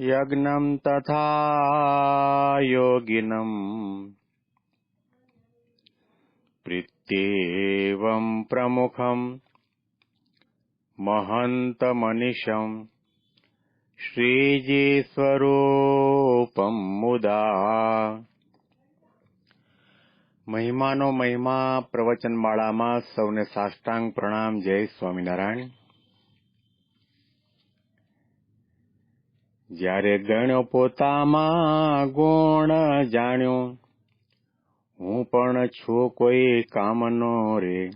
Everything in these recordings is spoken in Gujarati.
यज्ञम् तथा योगिनम् प्रीत्येवम् प्रमुखम् महन्तमनिशम् શ્રીજી મુદા મહિમાનો મહિમા પ્રવચનમાળામાં સૌને સાષ્ટાંગ પ્રણામ જય સ્વામિનારાયણ જ્યારે ગણ્યો પોતામાં ગુણ જાણ્યો, હું પણ છું કોઈ કામનો રે.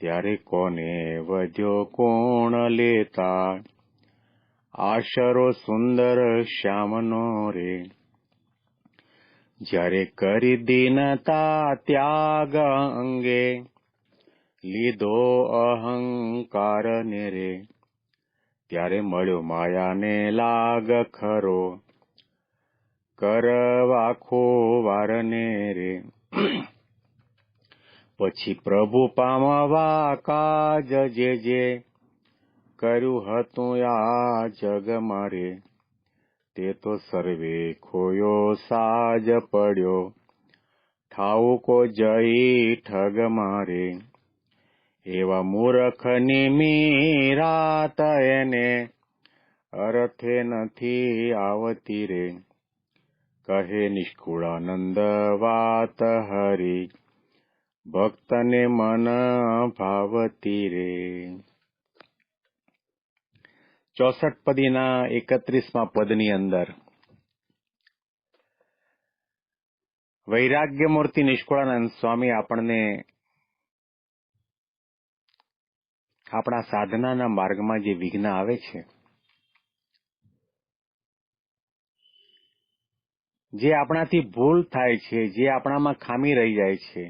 ત્યારે કોને વધ્યો કોણ લેતા? આશરો સુંદર શ્યામનો રે. જ્યારે કરી દીનતા ત્યાગ અંગે, લીધો અહંકાર ને રે. ત્યારે મળ્યો, માયાને લાગ ખરો, કરવા ખોવારને રે. પછી પ્રભુ પામવા કાજ જે જે કર્યું હતું આ જગ મારે, તે તો સર્વે ખોયો સાજ પડ્યો, ઠાઉકો જઈ ઠગ મારે. એવા મૂર્ખની મીરાત એને અર્થે નથી આવતી રે. કહે નિષ્કુળાનંદ વાત હરી, ભક્તને મન ભાવતી રે. ચોસઠ પદીના એકત્રીસમાં પદની અંદર વૈરાગ્ય મૂર્તિ નિષ્કુળાનંદ સ્વામી આપણને આપણા સાધનાના માર્ગમાં જે વિઘ્ન આવે છે, જે આપણાથી ભૂલ થાય છે, જે આપણામાં ખામી રહી જાય છે,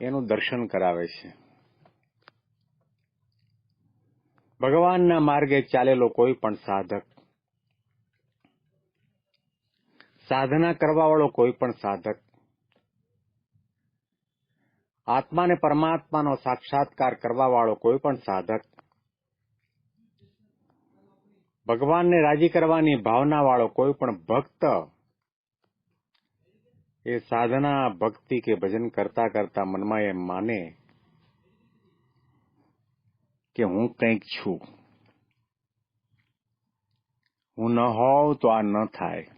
એનું દર્શન કરાવે છે. ભગવાનના માર્ગે ચાલેલો કોઈ પણ સાધક, સાધના કરવા વાળો કોઈ પણ સાધક આત્માને પરમાત્માનો સાક્ષાત્કાર કરવા વાળો કોઈ પણ સાધક. ભગવાનને રાજી કરવાની ભાવના વાળો કોઈ પણ ભક્ત એ સાધના, ભક્તિ કે ભજન કરતા કરતા મનમાં એમ માને કે હું કંઈક છું. હું ન હોઉં તો આ ન થાય.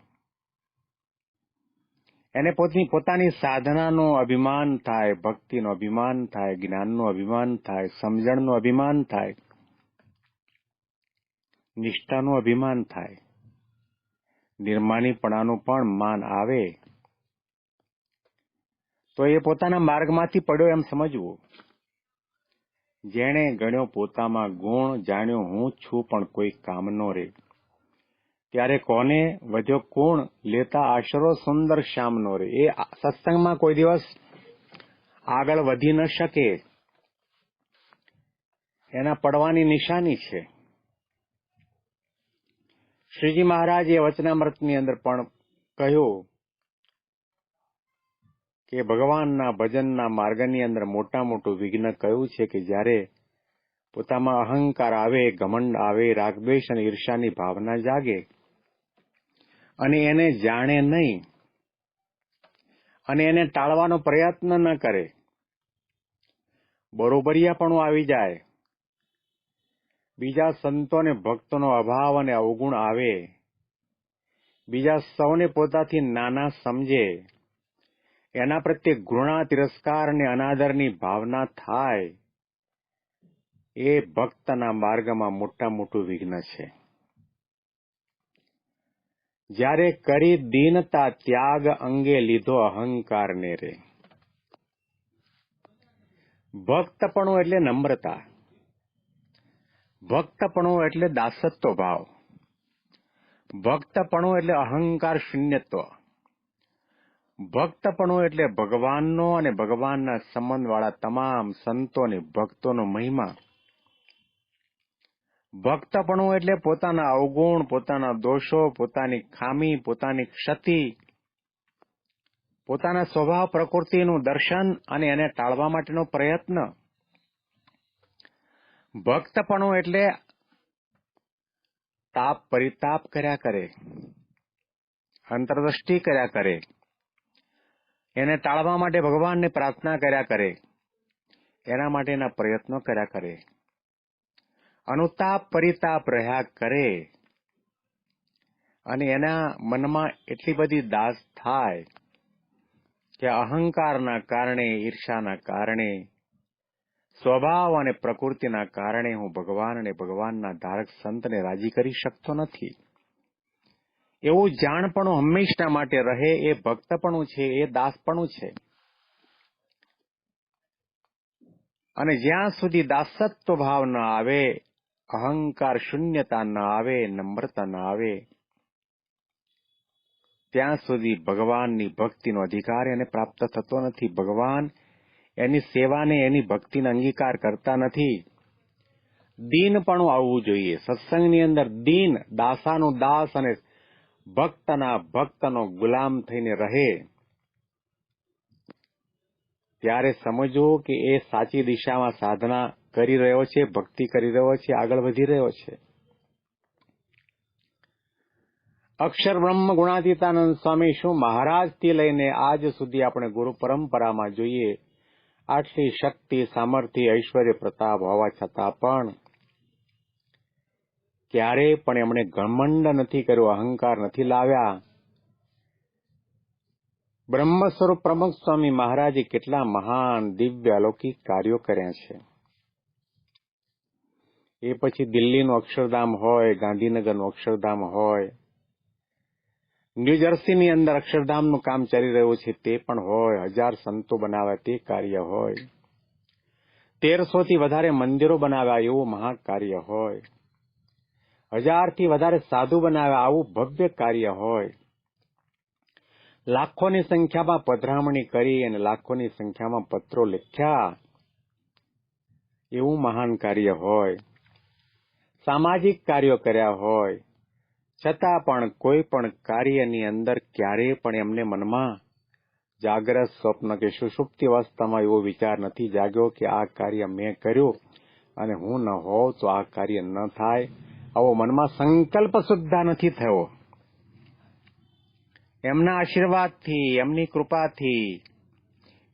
એને પોતની પોતાની સાધનાનું અભિમાન થાય, ભક્તિનું અભિમાન થાય, જ્ઞાનનું અભિમાન થાય, સમજણનું અભિમાન થાય, નિષ્ઠાનું અભિમાન થાય. નિર્માણીપણાનું પણ માન આવે. તો એ પોતાના માર્ગમાંથી પડ્યો એમ સમજવું. જેણે ગણ્યો પોતામાં ગુણ, જાણ્યો હું છું પણ કોઈ કામનો રે. ત્યારે કોને વધ્યો કોણ લેતા આશરો સુંદર શ્યામનો રે એ સત્સંગમાં કોઈ દિવસ આગળ વધી ન શકે. એના પડવાની નિશાની છે. શ્રીજી મહારાજ વચનામૃતની અંદર પણ કહ્યું કે ભગવાનના ભજનના માર્ગની અંદર મોટા મોટું વિઘ્ન કયું છે કે જ્યારે પોતામાં અહંકાર આવે, ઘમંડ આવે, રાગદ્વેષ અને ઈર્ષાની ભાવના જાગે અને એને જાણે નહીં. અને એને ટાળવાનો પ્રયત્ન ન કરે. બરોબરિયાપણું આવી જાય. બીજા સંતો અને ભક્તોનો અભાવ અને અવગુણ આવે. બીજા સૌને પોતાથી નાના સમજે. એના પ્રત્યે ઘૃણા, તિરસ્કાર અને અનાદરની ભાવના થાય. એ ભક્તના માર્ગમાં મોટા મોટું વિઘ્ન છે. જ્યારે કરી દીનતા ત્યાગ અંગે લીધો અહંકાર ને રે. ભક્તપણું એટલે નમ્રતા. ભક્તપણું એટલે દાસત્વ ભાવ. ભક્તપણું એટલે અહંકાર શૂન્યત્વ. ભક્તપણું એટલે ભગવાનનો અને ભગવાનના સંબંધવાળા તમામ સંતો અને ભક્તોનો મહિમા. ભક્તપણું એટલે પોતાના અવગુણ, પોતાના દોષો, પોતાની ખામી, પોતાની ક્ષતિ, પોતાના સ્વભાવ પ્રકૃતિનું દર્શન અને એને ટાળવા માટેનો પ્રયત્ન. ભક્તપણું એટલે તાપ પરિતાપ કર્યા કરે, અંતરદ્રષ્ટિ કર્યા કરે, એને ટાળવા માટે ભગવાનને પ્રાર્થના કર્યા કરે, એના માટેના પ્રયત્નો કર્યા કરે. અનુતાપ પરિતાપ રહ્યા કરે. અને એના મનમાં એટલી બધી દાસ થાય કે અહંકારના કારણે, ઈર્ષાના કારણે, સ્વભાવ અને પ્રકૃતિના કારણે હું ભગવાન અને ભગવાનના ધારક સંતને રાજી કરી શકતો નથી. એવું જાણપણું હંમેશા માટે રહે, એ ભક્તપણું છે, એ દાસપણું છે. અને જ્યાં સુધી દાસત્વ ભાવ ન આવે અહંકાર શૂન્યતા ન આવે, નમ્રતા ન આવે. ત્યાં સુધી ભગવાનની ભક્તિનો અધિકાર એને પ્રાપ્ત થતો નથી. ભગવાન એની સેવાને, એની ભક્તિને અંગીકાર કરતા નથી. દીનપણું આવવું જોઈએ. સત્સંગની અંદર દીન દાસાનું દાસ અને ભક્તના ભક્તનો ગુલામ થઈને રહે. ત્યારે સમજો કે એ સાચી દિશામાં સાધના કરી રહ્યો છે, ભક્તિ કરી રહ્યો છે, આગળ વધી રહ્યો છે. અક્ષર બ્રહ્મ ગુણાતીતાનંદ સ્વામી શું મહારાજથી લઈને આજ સુધી આપણે ગુરુ પરંપરામાં જોઈએ? આટલી શક્તિ, સામર્થ્ય, ઐશ્વર્ય, પ્રતાપ હોવા છતાં પણ ક્યારે પણ એમણે ઘમંડ નથી કર્યો, અહંકાર નથી લાવ્યા. બ્રહ્મ સ્વરૂપ પ્રમુખ સ્વામી મહારાજે કેટલા મહાન, દિવ્ય, અલૌકિક કાર્યો કર્યા છે. એ પછી દિલ્હીનું અક્ષરધામ હોય, ગાંધીનગરનું અક્ષરધામ હોય. ન્યૂજર્સીની અંદર અક્ષરધામનું કામ ચાલી રહ્યું છે તે પણ હોય. હજાર સંતો બનાવ્યા તે કાર્ય હોય. તેરસો થી વધારે મંદિરો બનાવ્યા એવું મહાકાર્ય હોય. હજારથી વધારે સાધુ બનાવ્યા આવું ભવ્ય કાર્ય હોય. લાખોની સંખ્યામાં પધરામણી કરી અને લાખોની સંખ્યામાં પત્રો લખ્યા. એવું મહાન કાર્ય હોય. સામાજિક કાર્યો કર્યા હોય, છતાં પણ કોઈ પણ કાર્યની અંદર ક્યારેય પણ એમને મનમાં જાગ્રત સ્વપ્ન કે સુષુપ્તિ અવસ્થામાં એવો વિચાર નથી જાગ્યો કે આ કાર્ય મેં કર્યું અને હું ન હોઉં તો આ કાર્ય ન થાય. આવો મનમાં સંકલ્પ સુદ્ધા નથી થયો. એમના આશીર્વાદથી, એમની કૃપાથી,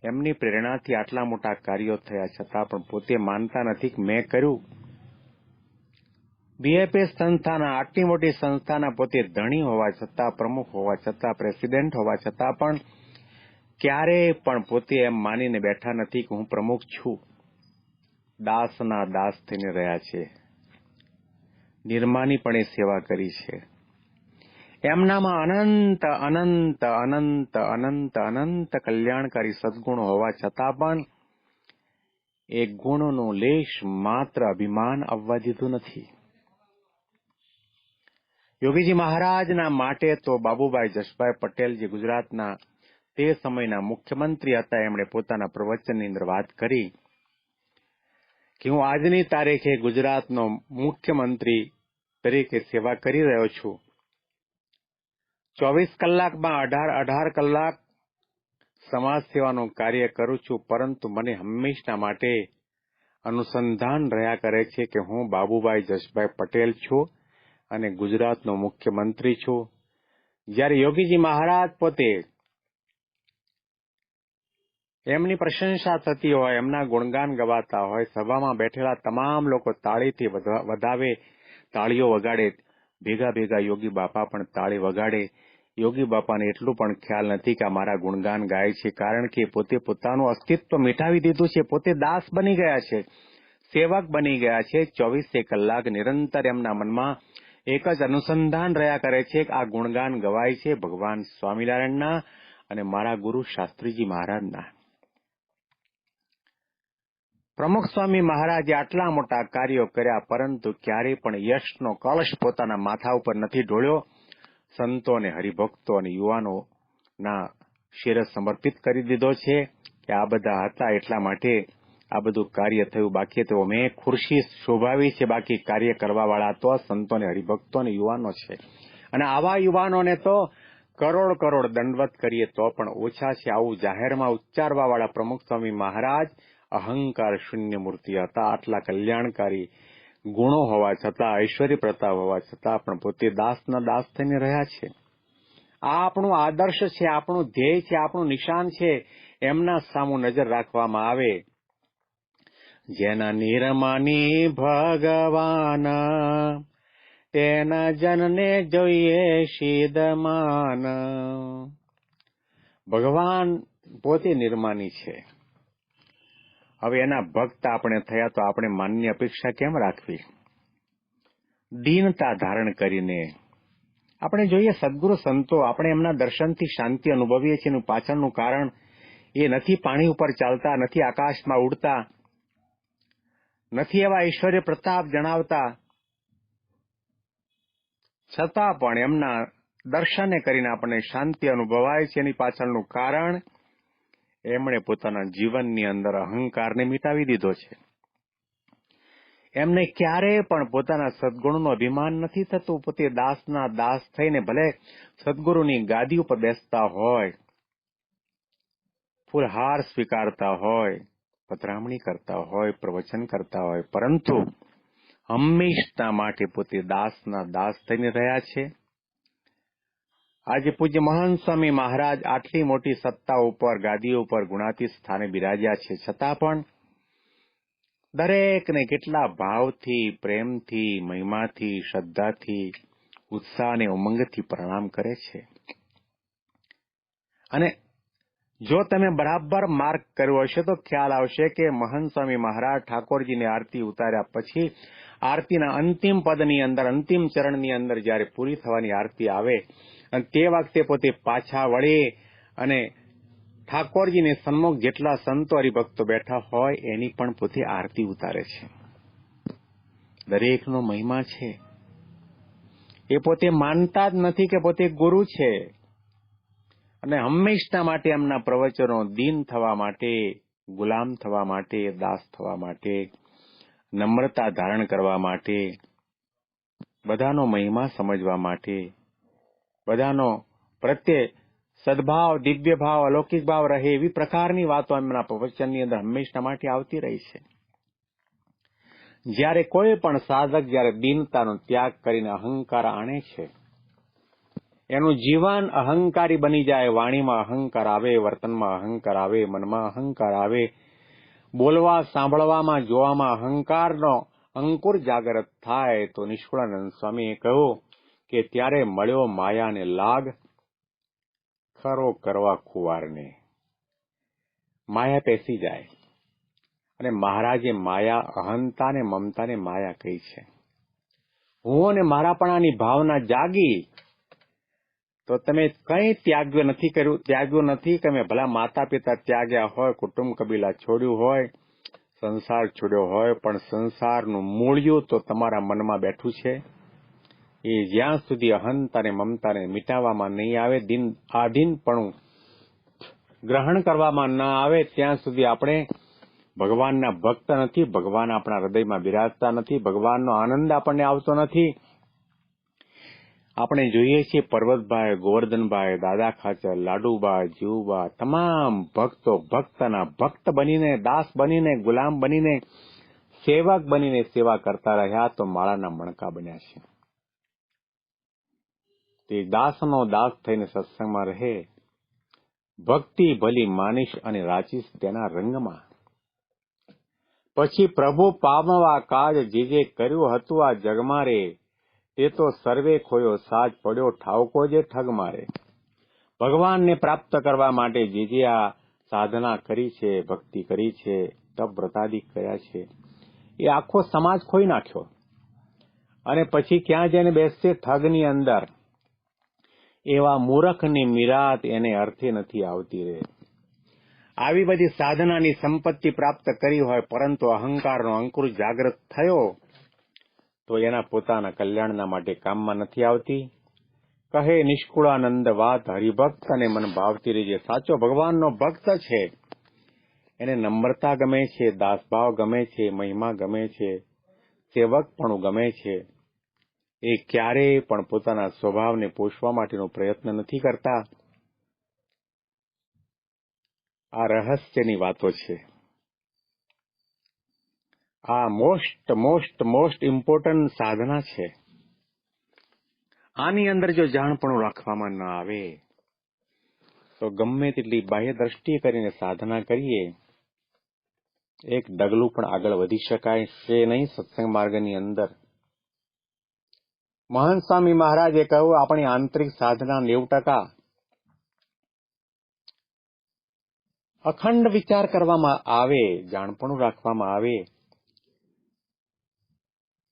એમની પ્રેરણાથી આટલા મોટા કાર્યો થયા છતાં પણ પોતે માનતા નથી કે મેં કર્યું. બીએપીએસ સંસ્થાના આટલી મોટી સંસ્થાના પોતે ધણી હોવા છતાં, પ્રમુખ હોવા છતાં, પ્રેસિડેન્ટ હોવા છતાં પણ ક્યારેય પણ પોતે એમ માનીને બેઠા નથી કે હું પ્રમુખ છું. દાસના દાસ થઈને રહ્યા છે. નિર્માનીપણે સેવા કરી છે. એમનામાં અનંત અનંત અનંત અનંત અનંત કલ્યાણકારી સદગુણો હોવા છતાં પણ એ ગુણનું લેશ માત્ર અભિમાન આવવા દીધું નથી. યોગીજી મહારાજના માટે તો બાબુભાઈ જસભાઈ પટેલ જે ગુજરાતના તે સમયના મુખ્યમંત્રી હતા, એમણે પોતાના પ્રવચનની અંદર વાત કરી કે હું આજની તારીખે ગુજરાતનો મુખ્યમંત્રી તરીકે સેવા કરી રહ્યો છું. ચોવીસ કલાકમાં અઢાર અઢાર કલાક સમાજ સેવાનું કાર્ય કરું છું, પરંતુ મને હંમેશા માટે અનુસંધાન રહ્યા કરે છે કે હું બાબુભાઈ જસભાઈ પટેલ છું. અને ગુજરાતનો મુખ્યમંત્રી છું. જ્યારે યોગીજી મહારાજ પોતે એમની પ્રશંસા થતી હોય, એમના ગુણગાન ગવાતા હોય, સભામાં બેઠેલા તમામ લોકો તાળીથી વધાવે તાળીઓ વગાડે, ભેગા ભેગા યોગી બાપા પણ તાળી વગાડે. યોગી બાપાને એટલું પણ ખ્યાલ નથી કે મારા ગુણગાન ગાય છે, કારણ કે પોતે પોતાનું અસ્તિત્વ મિટાવી દીધું છે. પોતે દાસ બની ગયા છે, સેવક બની ગયા છે. ચોવીસે કલાક નિરંતર એમના મનમાં એક જ અનુસંધાન રહ્યા કરે છે કે આ ગુણગાન ગવાય છે ભગવાન સ્વામિનારાયણના અને મારા ગુરુ શાસ્ત્રીજી મહારાજના. પ્રમુખ સ્વામી મહારાજે આટલા મોટા કાર્યો કર્યા, પરંતુ ક્યારેય પણ યશનો કળશ પોતાના માથા ઉપર નથી ઢોળ્યો. સંતો અને હરિભક્તો અને યુવાનોના શિરસ સમર્પિત કરી દીધો છે કે આ બધા હતા એટલા માટે આ બધું કાર્ય થયું. બાકી તો મેં ખુરશી શોભાવી છે. બાકી કાર્ય કરવા વાળા તો સંતો અને હરિભક્તો અને યુવાનો છે. અને આવા યુવાનોને તો કરોડ કરોડ દંડવત કરીએ તો પણ ઓછા છે. આવું જાહેરમાં ઉચ્ચારવા વાળા પ્રમુખ સ્વામી મહારાજ અહંકાર શૂન્ય મૂર્તિ હતા. આટલા કલ્યાણકારી ગુણો હોવા છતાં, ઐશ્વર્ય પ્રતાપ હોવા છતાં પણ પોતે દાસના દાસ થઈને રહ્યા છે. આ આપણું આદર્શ છે, આપણું ધ્યેય છે, આપણું નિશાન છે. એમના સામુ નજર રાખવામાં આવે. જેના નિર્માની ભગવાન. તેના જનને જોઈએ શીદમાન. ભગવાન પોતે નિર્માની છે. હવે એના ભક્ત આપણે થયા તો આપણે માનની અપેક્ષા કેમ રાખવી? દીનતા ધારણ કરીને. આપણે જોઈએ સદગુરુ સંતો આપણે એમના દર્શનથી શાંતિ અનુભવીએ છીએ. એનું પાછળનું કારણ એ નથી પાણી ઉપર ચાલતા, નથી આકાશમાં ઉડતા. નથી એવા ઐશ્વર્ય પ્રતાપ જણાવતા. છતાં પણ એમના દર્શને કરીને આપણને શાંતિ અનુભવાય છે. એની પાછળનું કારણ, એમણે પોતાના જીવનની અંદર અહંકારને મિટાવી દીધો છે. એમને ક્યારેય પણ પોતાના સદગુણનું અભિમાન નથી થતું. પોતે દાસના દાસ થઈને ભલે સદગુરુની ગાદી ઉપર બેસતા હોય, ફૂલહાર સ્વીકારતા હોય પધરામણી કરતા હોય, પ્રવચન કરતા હોય, પરંતુ હંમેશના માટે પોતે દાસના દાસ થઈને રહ્યા છે. આજે પૂજ્ય મહાન સ્વામી મહારાજ આટલી મોટી સત્તા ઉપર ગાદી ઉપર ગુણાતી સ્થાને બિરાજ્યા છે. છતાં પણ દરેકને કેટલા ભાવથી, પ્રેમથી, મહિમાથી, શ્રદ્ધાથી ઉત્સાહ અને ઉમંગથી પ્રણામ કરે છે. અને જો તમે બરાબર માર્ક કર્યો હશે, તો ખ્યાલ આવશે કે મહંત સ્વામી મહારાજ ઠાકોરજીની આરતી ઉતાર્યા પછી આરતીના અંતિમ પદની અંદર, અંતિમ ચરણની અંદર જ્યારે પૂરી થવાની આરતી આવે, અને તે વખતે પોતે પાછા વળે અને ઠાકોરજીને સન્મુખ જેટલા સંતો હરિભક્તો બેઠા હોય, એની પણ પોતે આરતી ઉતારે છે. દરેકનો મહિમા છે. એ પોતે માનતા જ નથી કે પોતે ગુરુ છે. અને હંમેશના માટે એમના પ્રવચનો દીન થવા માટે, ગુલામ થવા માટે, દાસ થવા માટે, નમ્રતા ધારણ કરવા માટે, બધાનો મહિમા સમજવા માટે, બધાનો પ્રત્યે સદભાવ દિવ્ય ભાવ અલૌકિક ભાવ રહે એવી પ્રકારની વાતો એમના પ્રવચનની અંદર હંમેશના માટે આવતી રહી છે. જ્યારે કોઈ પણ સાધક જ્યારે દીનતાનો ત્યાગ કરીને અહંકાર આણે છે એનું જીવન અહંકારી બની જાય, વાણીમાં અહંકાર આવે, વર્તનમાં અહંકાર આવે, મનમાં અહંકાર આવે. બોલવા, સાંભળવામાં, જોવામાં અહંકારનો અંકુર જાગૃત થાય તો નિષ્કુળાનંદ સ્વામીએ કહ્યું કે ત્યારે મળ્યો માયાને લાગ ખરો કરવા ખુવારને માયા પેસી જાય. અને મહારાજે માયા અહંતા ને મમતાને માયા કહી છે. હું અને મારાપણાની ભાવના જાગી તો તમે કઈ ત્યાગ્યો નથી કર્યું ત્યાગ્યું નથી કે ભલા માતા પિતા ત્યાગ્યા હોય, કુટુંબ કબીલા છોડ્યું હોય, સંસાર છોડ્યો હોય, પણ સંસારનું મૂળિયું તો તમારા મનમાં બેઠું છે. એ જ્યાં સુધી અહંતા અને મમતાને મિટાવવામાં નહીં આવે, દિન આધીનપણું ગ્રહણ કરવામાં ન આવે, ત્યાં સુધી આપણે ભગવાનના ભક્ત નથી, ભગવાન આપણા હૃદયમાં બિરાજતા નથી, ભગવાનનો આનંદ આપણને આવતો નથી. આપણે જોઈએ છીએ પર્વતભાઈ, ગોવર્ધનભાઈ, દાદા ખાચર લાડુબા જીવબા તમામ ભક્તો, ભક્તના ભક્ત બનીને, દાસ બનીને, ગુલામ બનીને, સેવક બનીને સેવા કરતા રહ્યા તો માળાના મણકા બન્યા છે. તે દાસનો દાસ થઈને સત્સંગમાં રહે. ભક્તિ ભલી માનીશ અને રાચીશ તેના રંગમાં. પછી પ્રભુ પામવા કાજ જે જે કર્યું હતું આ જગમાં રે તે તો સર્વે ખોયો, સાજ પડ્યો, ઠાવકો જે ઠગ મારે. ભગવાનને પ્રાપ્ત કરવા માટે જે જે આ સાધના કરી છે, ભક્તિ કરી છે, તપ વ્રતાદિક કર્યા છે, એ આખો સમાજ ખોઈ નાખ્યો. અને પછી ક્યાં જઈને બેસશે ઠગની અંદર? એવા મૂરખની મિરાત એને અર્થે નથી આવતી રે. આવી બધી સાધનાની સંપત્તિ પ્રાપ્ત કરી હોય, પરંતુ અહંકારનો અંકુર જાગૃત થયો તો એના પોતાના કલ્યાણના માટે કામમાં નથી આવતી. કહે, નિષ્કુળાનંદ વાત હરિભક્ત અને મન ભાવતી રહેજે સાચો, ભગવાનનો ભક્ત છે. એને નમ્રતા ગમે છે, દાસભાવ ગમે છે, મહિમા ગમે છે સેવકપણું ગમે છે. એ ક્યારેય પણ પોતાના સ્વભાવને પોષવા માટેનો પ્રયત્ન નથી કરતા. આ રહસ્યની વાતો છે. આ મોસ્ટ મોસ્ટ મોસ્ટ ઇમ્પોર્ટન્ટ સાધના છે. આની અંદર જો જાણપણું રાખવામાં ન આવે, તો ગમે તેટલી બાહ્ય દ્રષ્ટિએ કરીને સાધના કરીએ, એક ડગલું પણ આગળ વધી શકાય છે નહીં સત્સંગ માર્ગની અંદર. મહાન સ્વામી મહારાજે કહ્યું, આપણી આંતરિક સાધના નેવું ટકા. અખંડ વિચાર કરવામાં આવે, જાણપણું રાખવામાં આવે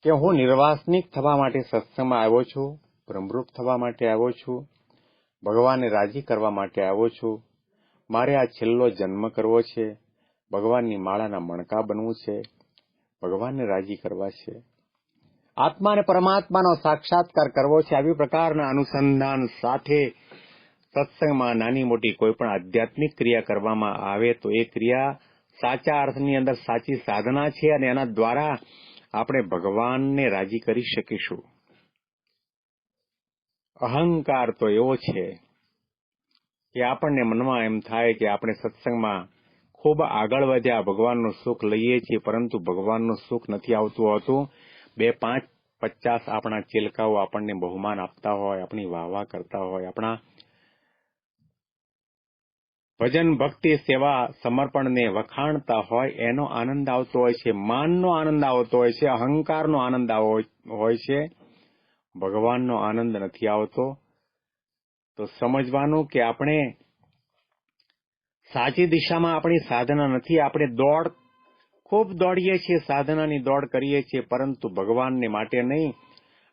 કે હું નિર્વાસનિક થવા માટે સત્સંગમાં આવ્યો છું, બ્રહ્મરૂપ થવા માટે આવ્યો છું, ભગવાનને રાજી કરવા માટે આવ્યો છું, મારે આ છેલ્લો જન્મ કરવો છે, ભગવાનની માળાના મણકા બનવું છે, ભગવાનને રાજી કરવા છે. આત્મા અને પરમાત્માનો સાક્ષાત્કાર કરવો છે. આવી પ્રકારના અનુસંધાન સાથે સત્સંગમાં નાની મોટી કોઈ પણ આધ્યાત્મિક ક્રિયા કરવામાં આવે તો એ ક્રિયા સાચા અર્થની અંદર સાચી સાધના છે અને એના દ્વારા આપણે ભગવાનને રાજી કરી શકીશું. અહંકાર તો એવો છે કે આપણને મનમાં એમ થાય કે આપણે સત્સંગમાં ખૂબ આગળ વધ્યા ભગવાનનું સુખ લઈએ છીએ, પરંતુ ભગવાનનું સુખ નથી આવતું હોતું. બે પાંચ પચાસ આપણા ચિલકાઓ આપણને બહુમાન આપતા હોય, આપણી વાહવા કરતા હોય, આપણા ભજન ભક્તિ સેવા સમર્પણને વખાણતા હોય, એનો આનંદ આવતો હોય છે, માનનો આનંદ આવતો હોય છે, અહંકારનો આનંદ હોય છે, ભગવાનનો આનંદ નથી આવતો. તો સમજવાનું કે આપણે સાચી દિશામાં આપણી સાધના નથી, આપણે દોડ, ખૂબ દોડીએ છીએ, સાધનાની દોડ કરીએ છીએ, પરંતુ ભગવાનને માટે નહીં,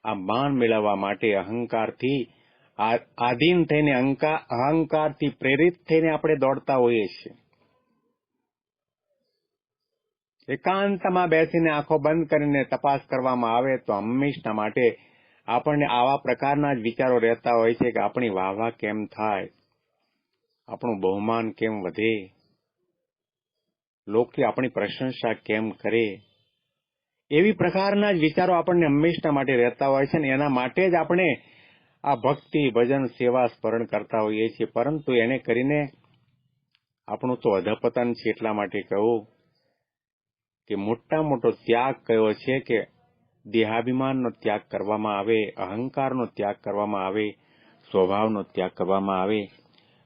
આ માન મેળવવા માટે અહંકારથી આધીન થઈને અહંકારથી પ્રેરિત થઈને આપણે દોડતા હોઈએ છીએ. એકાંતમાં બેસીને આંખો બંધ કરીને તપાસ કરવામાં આવે તો હંમેશા માટે આપણને આવા પ્રકારના જ વિચારો રહેતા હોય છે કે આપણી વાહવા કેમ થાય? આપણું બહુમાન કેમ વધે? લોકો આપણી પ્રશંસા કેમ કરે? એવી પ્રકારના જ વિચારો આપણને હંમેશા માટે રહેતા હોય છે ને એના માટે જ આપણે આ ભક્તિ, ભજન, સેવા સ્મરણ કરતા હોઈએ છીએ. પરંતુ એને કરીને આપણું તો અધપતન છે એટલા માટે કહું કે મોટા મોટો ત્યાગ કયો છે કે દેહાભિમાનનો ત્યાગ કરવામાં આવે, અહંકારનો ત્યાગ કરવામાં આવે, સ્વભાવનો ત્યાગ કરવામાં આવે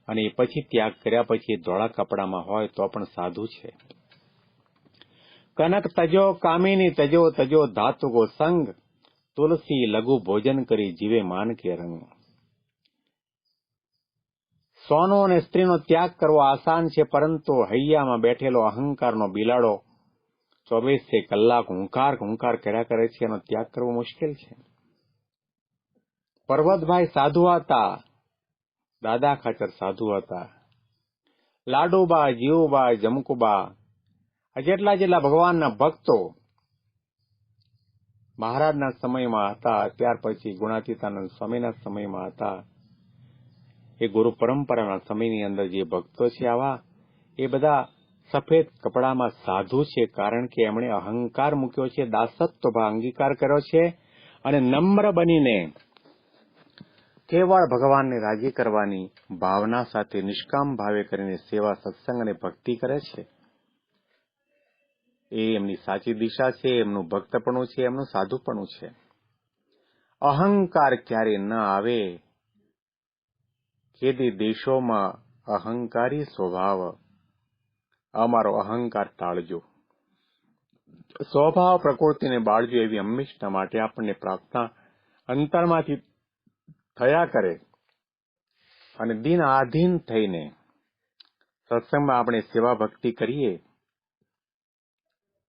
અને એ પછી ત્યાગ કર્યા પછી ધોળા કપડામાં હોય તો પણ સાધુ છે. કનક તજો, કામિની તજો તજો ધાતુકો સંઘ તુલસી લઘુ ભોજન કરી જીવે માન કે રંગ. સોનો અને સ્ત્રીનો ત્યાગ કરવો આસાન છે, પરંતુ હૈયામાં બેઠેલો અહંકારનો બિલાડો ચોવીસે કલાક હુંકાર હુંકાર કર્યા કરે છે, એનો ત્યાગ કરવો મુશ્કેલ છે. પર્વતભાઈ સાધુ હતા, દાદા ખાચર સાધુ હતા. લાડુબા, જીવુબા, જમકુબા જેટલા જેટલા ભગવાનના ભક્તો મહારાજના સમયમાં હતા, ત્યાર પછી ગુણાતીતાનંદ સ્વામીના સમયમાં હતા. એ ગુરુ પરંપરાના સમયની અંદર જે ભક્તો છે આવા, એ બધા સફેદ કપડામાં સાધુ છે, કારણ કે એમણે અહંકાર મૂક્યો છે, દાસત્વ અંગીકાર કર્યો છે અને નમ્ર બનીને કેવળ ભગવાનને રાજી કરવાની ભાવના સાથે નિષ્કામ ભાવે કરીને સેવા સત્સંગ અને ભક્તિ કરે છે. એ એમની સાચી દિશા છે, એમનું ભક્તપણું છે, એમનું સાધુપણું છે. અહંકાર ક્યારે ન આવે ખેદી દેશોમાં અહંકારી સ્વભાવ. અમારો અહંકાર ટાળજો. સ્વભાવ પ્રકૃતિને બાળજો એવી હંમેશા માટે આપણને પ્રાર્થના અંતરમાંથી થયા કરે અને દિન આધીન થઈને સત્સંગમાં આપણે સેવા ભક્તિ કરીએ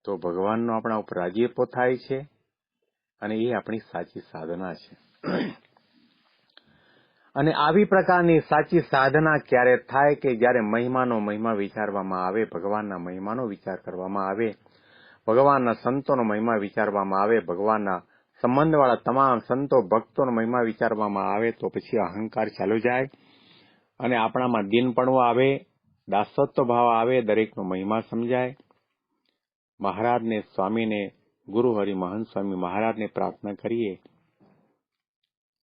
તો ભગવાનનો આપણા ઉપર રાજીપો થાય છે અને એ આપણી સાચી સાધના છે. અને આવી પ્રકારની સાચી સાધના ક્યારે થાય કે જ્યારે મહિમાનો મહિમા વિચારવામાં આવે, ભગવાનના મહિમાનો વિચાર કરવામાં આવે, ભગવાનના સંતોનો મહિમા વિચારવામાં આવે, ભગવાનના સંબંધવાળા તમામ સંતો, ભક્તોનો મહિમા વિચારવામાં આવે, તો પછી અહંકાર ચાલુ જાય અને આપણામાં દિનપણું આવે, દાસત્વ ભાવ આવે, દરેકનો મહિમા સમજાય. મહારાજને સ્વામીને, ગુરુ હરિ મહંત સ્વામી મહારાજને પ્રાર્થના કરીએ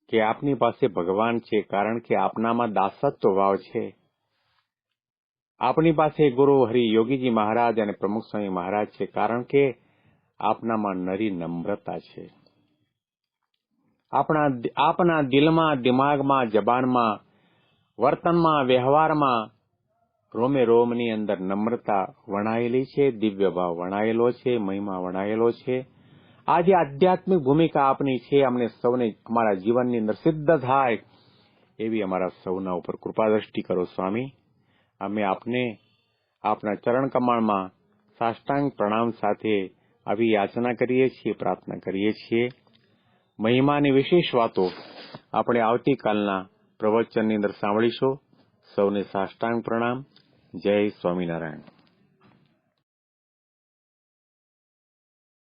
કે આપની પાસે ભગવાન છે, કારણ કે આપનામાં દાસત્વ ભાવ છે. આપની પાસે ગુરુ હરિ યોગીજી મહારાજ અને પ્રમુખ સ્વામી મહારાજ છે, કારણ કે આપનામાં નરી નમ્રતા છે. આપણા આપના દિલમાં, દિમાગમાં, જબાનમાં, વર્તનમાં, વ્યવહારમાં રોમે રોમની અંદર નમ્રતા વણાયેલી છે, દિવ્ય ભાવ વણાયેલો છે, મહિમા વણાયેલો છે. આ જે આધ્યાત્મિક ભૂમિકા આપની છે, અમને સૌને અમારા જીવનની અંદર સિદ્ધ થાય એવી અમારા સૌના ઉપર કૃપા દ્રષ્ટિ કરો, સ્વામી. અમે આપને આપના ચરણ કમાણમાં સાષ્ટાંગ પ્રણામ સાથે આવી યાચના કરીએ છીએ, પ્રાર્થના કરીએ છીએ. મહિમાની વિશેષ વાતો આપણે આવતીકાલના પ્રવચનની અંદર સાંભળીશું. સૌને સાષ્ટાંગ પ્રણામ. જય સ્વામિનારાયણ